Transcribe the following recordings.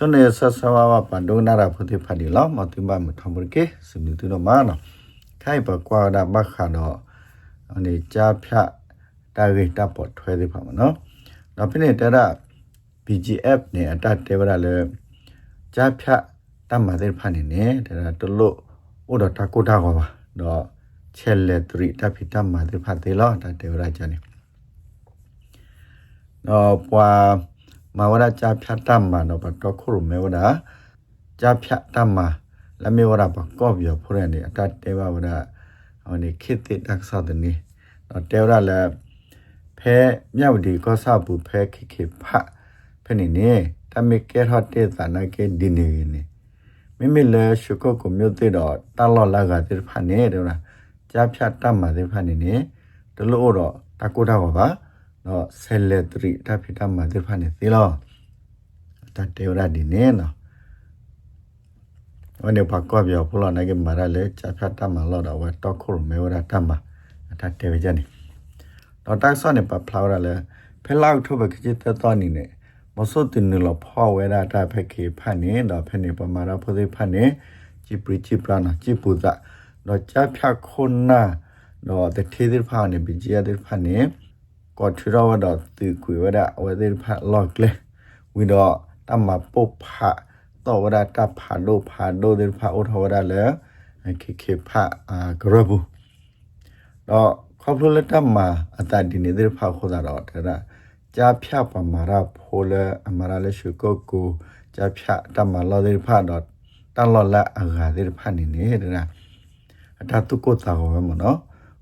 ချွန်နေဆဆဝဝပန်ဒုနာရာဖုတိဖာဒီလောမတိမမထမရကေစမီတူတော့မာနော်ခိုင်ပကွာဒါဘခါတော့အနေကြာဖြတ်တာဂိတာပေါ်ထွဲသေးပါမနော်နောက်ဖြစ်နေတဲ့ BGF နဲ့အတတဲဝရလေကြာဖြတ်တတ်မှတဲ့ဖာနေနဲ့ဒါတလို့ဥဒတာကိုတာကောပါတော့ချဲလက်တရီတဖိတတ်မှတဲ့ဖာသေးလောတတဲဝရကြနေတော့ပွာ မဝရကြာဖြတ်တတ်မှတော့တော့ခုရမဲဝရကြာဖြတ်တတ်မှလမေဝရပကောပြောဖရနေအတတဲဝဝရဟိုနေခိတိတက်ဆဒနေတော့တဲဝရလည်းဖဲမြောက်ဒီကောဆာဘူးဖဲခိခိဖတ်ဖဲနေနေတမေကဲဟတ်တဲ့သနာကေဒီနေနေမိမိလဲရှုကုတ်ကိုမြို့တဲ့တော့တလော်လာကတဲ့ဖတ်နေတယ်လားကြားဖြတ်တတ်မှတဲ့ဖတ်နေနေတလို့တော့တကုတာပါ တော့ဆယ်လက်တရီတဖိတတ်မှတဲ့ဖတ်နေသေးလောတတေရဒီနေနော်วันนี้พักก็เบียวพวกเราในกันมาได้เลยจะพัดตามมาเราเดาว่าต้องคุรไม่ว่าตามมาถ้าเทวจันนี่เราตั้งซ่อนในปะพลาวได้เลยเพลาทุบกิจตอนนี้เนี่ยมสุตินเราพ่อเวลาได้เพเคพันนี้เราเพนี่ประม ก็ที่เราว่าดอตือคุยว่าได้ว่าได้พระลอกเลยวิดอตั้มมาปุ๊บพระต่อว่าได้กับพระโดพระโดเดินพระอุทวได้แล้วเคเคพระอ่ากระบุดอครอบครัวเละตั้มมาอัตาดินเดินพระโคตรดอเถอะจะพิาปมาราโพเลอมาราเลชุกกูจะพิาตั้มมาเราเดินพระดอตั้งรอละอากาเดินพระนี่นี่เถอะนะอัตาตุกโกตาของมันเนาะ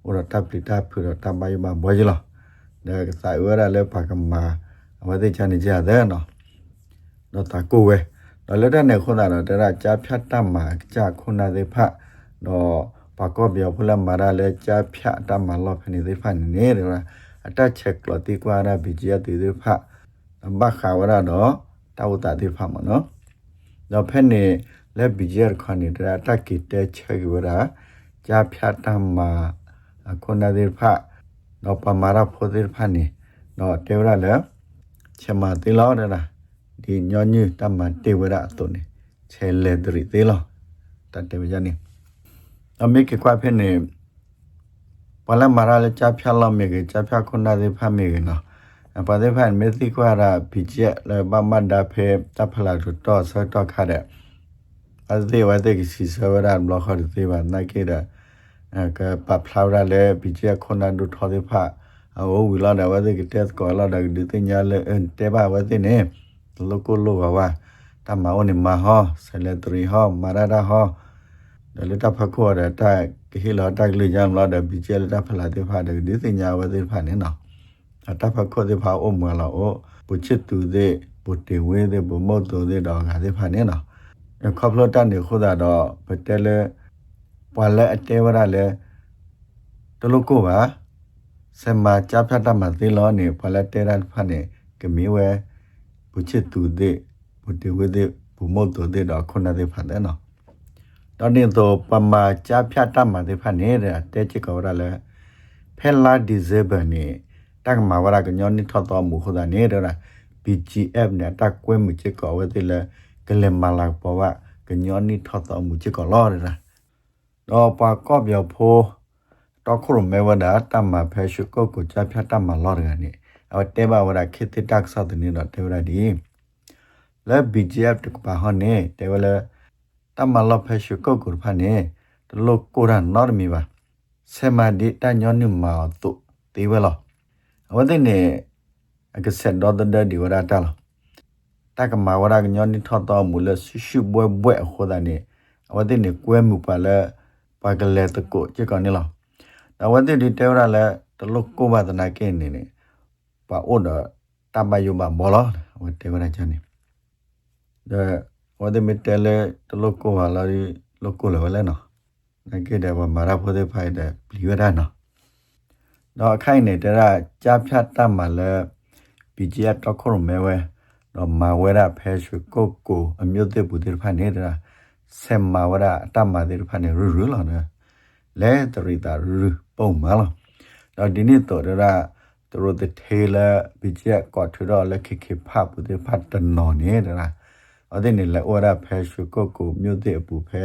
อุรตับลิตาพื่อตับใบมาบ่อยจ้ะ ဒါကစာဝရလေပါကမာဝတဲ့ချန်နေကြတဲ့နော်တော့တာကိုဝဲတော့လက်တဲ့နေခုနတော့တရကြာဖြတ်တတ်မှာကြာခုနသေးဖတ်တော့ဘာကောပြောဖလမာရလဲကြာဖြတ်တတ်မှာလောဖနေသေးဖတ်နေတယ်လားအတက်ချက်ကလတိကွာရဘီဂျီယတေသေးဖတ်ဘခါဝရတော့တောက်တာသေးဖတ်မနော်တော့ဖက်နေလက်ဘီဂျီယခဏနေတရတက်ကီတဲချက်ဝရကြာဖြတ်တတ်မှာခုနသေးဖတ် တော့ပမာရဖိုသေးဖတ်နေတော့တေဝရလဲချက်မသေးလောက်တယ်လားဒီညောညတမတေဝရအတုန်နေချဲလေဒရီသေးလောတတေဝကြနေအမေကကွာဖဲနေပလမာရလေချဖျားလောမေကချဖျားခုနာသေးဖမေကနော်အပဒေဖန်မေတိကွာရာဘီကျက်လေဘမဒါဖေတဖလာတူတော့ဆောတော့ခါတဲ့အသေဝတဲ့ကစီဆဝရဘလခရသေးပါနိုင်ကေတာ ကပပလာရလေဘီကျက်ခုနာတူထော်သေးဖအဝဝီလာတဲ့ဝတဲ့ကတက်ကောလာတဲ့ဒီတင်ညာလေတဲပါဝတဲ့နေ loko lo wa wa ta ma oni ma ho celetri ho marada ho de le ta phakho da ta ke la ta le jam la da bi che le ta phala de pha de di sinya wa de pha ne no ta phakho de pha o ma la o bu chit tu de bu te we de bu mo to de da ga de pha ne no khop lo ta ne kho da do ba te le pwa le a te wa da le to lo ko ba စမချဖြတ်တမသိလောနေဖလက်တဲရဖာနေကမီဝဲဘုချစ်သူတဲ့ဘုတေဝတဲ့ဘုမောတော်တဲ့တော့ခုနတဲ့ဖတ်တယ်နော်တော်နေတော့ပမာချဖြတ်တတ်မှာတဲ့ဖတ်နေတဲ့တဲချစ်ကောရလဲဖဲလာဒီဇေဘနေတက်မှာဝရကညောနိထောတော်မူခဒနေတော့ BGF နဲ့တက်ကွဲမှုချစ်ကောဝတဲ့လဲကလမလာပေါ်ဝကညောနိထောတော်မူချစ်ကောလောရတာ တော့ပါကော့ပြောဖိုးတော့ခုရမဲဝဒတမဖဲရှုကောကိုချဖြတ်တတ်မှာလောရကနေအတဲဘဝရခေတတက်ဆောက်တဲ့တော့တေဝရဒီလဲ BGF တကပါဟနေတေဝလတမလဖရှုကုတ်ကုဖာနေတလုကိုရနော်မီပါဆေမဒီတညောနုမာတုတေဝလအဝတဲ့နေအကဆက်တော့တဲ့ဒီဝရတာလတကမာဝရကညောနိထောတော်မူလဆရှုဘွဲဘွဲခေါ်တဲ့နေအဝတဲ့နေကွဲမှုပါလဲ ပါကလေးတကိုကြကောနေလားအဝတဲ့ဒီတေဝရလဲတလုကိုပါဒနာကင်းနေနေပါအိုဒတမယုမမောလဝတေဝရချန်နေဒါဝဒမီတဲလေတလကိုဟာလာရီလကိုလေဝလဲနော်နကေတဲ့ဘာမာရာဖိုတဲ့ဖိုင်တဲ့ဘလီဝရနော်တော့အခိုင်နေတဲ့ရကြားဖြတ်တတ်မှလဲပီဂျီအတော့ခုံမဲဝဲတော့မာဝဲရဖဲရှုကိုကိုအမျိုးတဲ့ဘူးတဲ့ဖိုင်နေတာ ဆက်မာဝရအတမတဲ့ဖိုင်နေရူရူလောနော်လဲတရီတာရူပုံမလားတော့ဒီနေ့တော့ရသူတို့တဲ့ထေလာဘီကျက်ကော့ထရလက်ခိခိဖပ်ဘူးတဲ့ဖတ်တနော်နေတာအတဲ့နေလဲဩရဖဲရှုကိုကိုမြို့တဲ့အပူဖဲ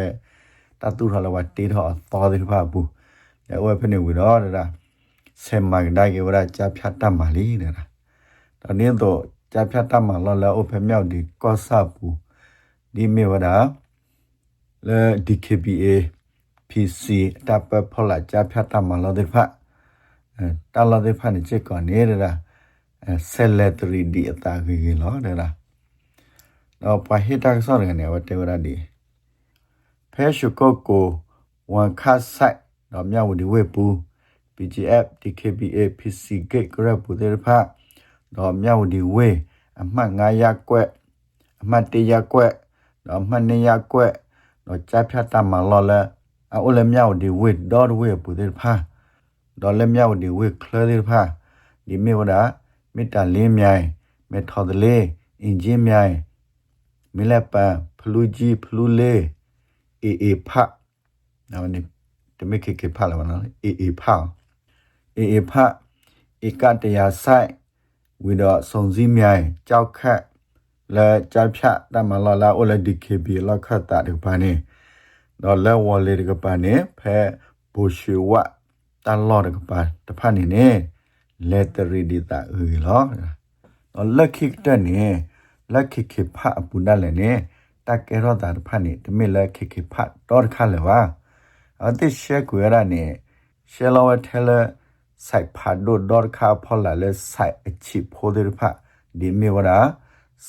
တတူထလာဝတေထောတော်တဲ့ဖာဘူးလဲဩဖဲနေဝီတော့ဒါဆေမန်ဒိုင်ကေဝရချဖြတ်တတ်မှလီတဲ့ဒါနင်းတော့ချဖြတ်တတ်မှလောလဲဩဖဲမြောက်ဒီကောဆပ်ဘူးဒီမေဝဒါ လဲ DKBA PC တပ်ပဖလာချဖြတ်တတ်မှလောတဲ့ဖာတာလောတဲ့ဖာနေချက်ကောနေတာဆယ်လက်တရီဒီအတာကြီးလောတဲ့လားတော့ပဟိတာဆောရနေဝတေဝရဒီဖဲရှုကောကိုဝန်ခတ်ဆိုင်တော့မြောက်ဝဒီဝေပူ PGF DKBA PC gate ကရပူတဲ့ဖာတော့မြောက်ဝဒီဝေအမှတ်9ရပ်ကွက်အမှတ်1ရပ်ကွက်တော့အမှတ်2ရပ်ကွက် တော့ကြားဖြတ်တမလော်လဲအိုလည်းမြောက်ဝဒီဝေတော့ဝေပူတဲ့ဖာတော့လည်းမြောက်ဝဒီဝေခလတဲ့ဖာဒီမြေဝဒါမေတ္တာလင်းမြိုင်မေထော်တလေးအင်ဂျင်မြိုင်မီလက်ပန်ဖလူကြီးဖလူလေးအေအေဖနောက်နေတမခေခေဖလာမနော်အေအေဖအေအေဖဧကတရားဆိုင်ဝီတော့စုံစည်းမြိုင်ကြောက်ခတ် လဲကြောက်ဖြတ်တမလာလာအိုလက်ဒီကေဘီလောက်ခတ်တာဒီပါနေတော့လဲဝလေးဒီကပါနေဖဲဘူရှူဝတန်လော်ဒီကပါတဖာနေနေလက်တရီဒီတာအီလောတော့လက်ခိကတဲ့နေလက်ခိခိဖအပူဒါလည်းနေတကယ်တော့တာဖာနေတမေလက်ခိခိဖတော့ခါလေဝါအတိရှေကွေရနေရှေလောဝထဲလဆိုင်ဖာဒိုဒေါ်ခါဖောလာလေဆိုင်အချီဖိုးတဲ့ဖဒီမေဝရာ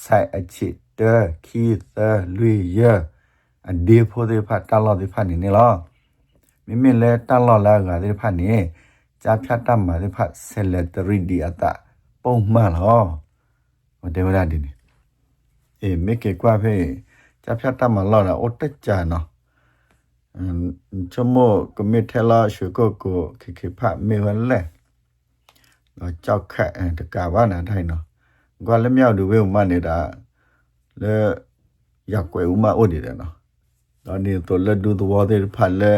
ဆိုင်အချီတခီသလွေရအဒီဖိုးတဲ့ဖတလောတဲ့ဖနေနေလောမိမိလဲတလောလာကတဲ့ဖနေကြာဖြတ်တတ်မှာတဲ့ဖဆယ်လက်တရီဒီအတာပုံမှန်လောဟိုဒေဝရဒီ နေအေးမေကေကွာဖေကြာဖြတ်တတ်မှာလောတာအိုတက်ကြနော်ချမောကမထလာရှုကိုကိုခေခေဖမေဝလဲတော့ကြောက်ခက်တကဘာနာထိုင်နော်ကွာလက်မြောက်လူဝဲမနေတာလဲရက်ွယ်ဥမအိုဒီတယ်နော်တော့နေတော့လက်ဒူတော်တဲ့ဖက်လဲ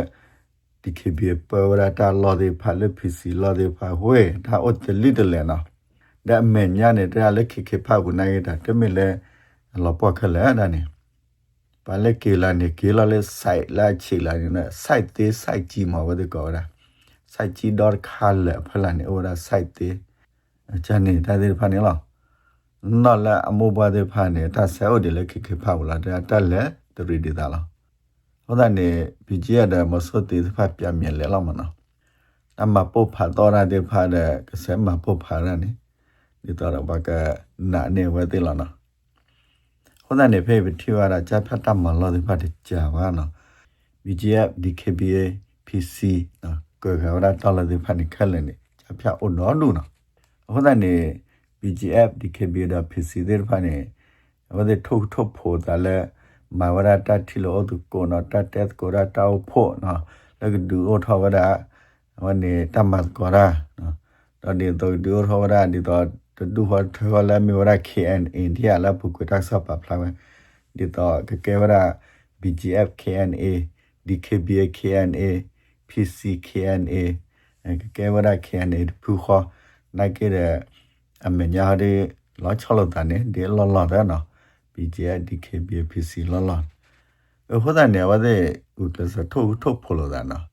ဒီခေဘီပဝရတာလော်ဒီဖက်လဲဖီစီလော်ဒီဖက်ဝဲဒါအိုတလီတလဲနော်ဒါမင်းညာနေတဲ့လက်ခေခေဖက်ဘူးနိုင်တာတမလဲလောပွက်ခလဲဒါနေပါလေကေလာနေကေလာလေစိုက်လာချီလာနေစိုက်သေးစိုက်ကြီးမှာဝတ်ကောတာစိုက်ကြီးတော့ခါလေဖလာနေဩရာစိုက်သေးအချမ်းနေတာဒီဖာနေလား နော်လာအမောဘာဒီဖာနေတာဆဲအိုဒီလေခိခိဖာဝလာတာတက်လေတရီဒီတာလားဟောတဲ့နေဘီဂျီရတဲ့မစောတီဖာပြမြင်လေလားမနော်အမပုတ်ဖာတော်ရတဲ့ဖာတဲ့ကစဲမပုတ်ဖာရနေဒီတော့ဘာကနာနေဝဲသေးလားနော်ဟောတဲ့နေဖေးတီဝါရာဂျာဖတ်တမလောဒီဖတ်ကြာပါနော် BGF DKBA PC နော်ကွယ်ခါရတော်လည်းဒီဖတ်နေခက်လည်းနေဂျာဖတ်အိုနော်လူနော်ဟောတဲ့နေ BGF DKBA da PC တဲ့ဖတ်နေဟောတဲ့ထုတ်ထုတ်ဖို့တာလဲမာဝရတတိလောသူကိုနော်တတက်ကိုရတောက်ဖို့နော်လည်းဒူအိုထောဝရဟောနေတမတ်ကိုရနော်တော့ဒီတော့ဒူထောဝရဒီတော့တူဟောထောလာမီဝရ KN India လာပုကွတာဆပ်ပဖလာဒီတော့ကကေဝရ BGF KNA DKBA KNA PC KNA ကကေဝရ KNA ဖူခေါ်နိုင်ကြတဲ့ အမညာဒီလောချလို့တန်နေဒီလောလောတဲ့နော် BGF DKBA PC လောလောဟိုတဲ့နေဝတဲ့ဥကစထုတ်ထုတ်ဖို့လို့တာနော်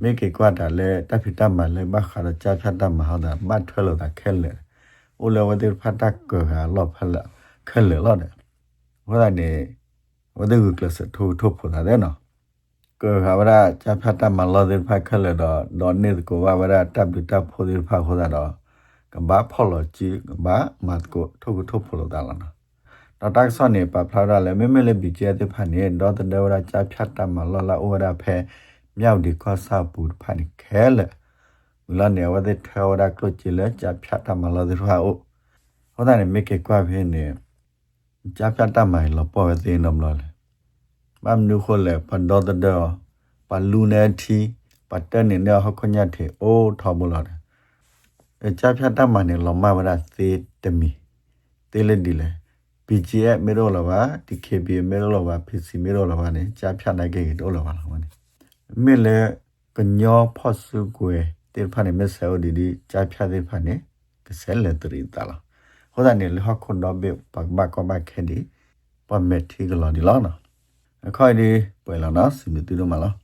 မေကေကွာတာလဲတပ်ဖိတမလဲမခါရချာဖြတ်တမဟာတာမတ်ထွဲလို့တာခဲလေအိုလဝတဲ့ဖတ်တက်ကောလောဖလခဲလေလောတဲ့ဟိုတဲ့နေဝတဲ့ဥကစထုတ်ထုတ်ဖို့တာတဲ့နော်ကခါဝရချာဖြတ်တမလောတဲ့ဖတ်ခဲလေတော့ဒေါ်နေကိုဝဝရတပ်ပိတပ်ဖို့တဲ့ဖတ်ခေါ်တာတော့ ကဘာဖော်လို့ကြီးကဘာမတ်ကိုထုတ်ထုတ်ဖို့လို့တာလားနော်တော့တက်ဆော့နေပါဖလာရလဲမမေလေးဘီကျဲတဲ့ဖာနေတော့တဲ့ဝရချာဖြတ်တမလောလာဩရဖဲမြောက်ဒီကောဆာပူဖာနေခဲလေလာနေဝတဲ့ထေဝရကလချီလဲချာဖြတ်တမလောတဲ့ဖာအိုဟောတာနေမေကေကွာဖဲနေချာဖြတ်တမလောပေါ်တဲ့နမလောလေမမ်နုခိုလေပန်တော့တဲ့ပလူနေတီပတ်တနေနေဟခညတ်ထေအိုထော်ဘလောတယ် အချာဖြတ်တမနေလောမဝရသေတမီတေးလက်ဒီလေ BGF မေရောလာပါ DKB မေရောလာပါ PC မေရောလာပါနဲ့ကြားဖြတ်နိုင်ခဲ့တော့လာပါလားမနေမေလေကညောဖော့စုကွယ်တေဖာနေမဆဲဒီဒီကြားဖြတ်တဲ့ဖာနေကဆဲလက်တရီတာလာဟောတာနေလဟခွန်တော့ဘေပတ်ဘကောဘခဲဒီပမက်ထီကလော်ဒီလောနော်အခိုင်ဒီပွဲလာနော်စီမီတူလို့မလား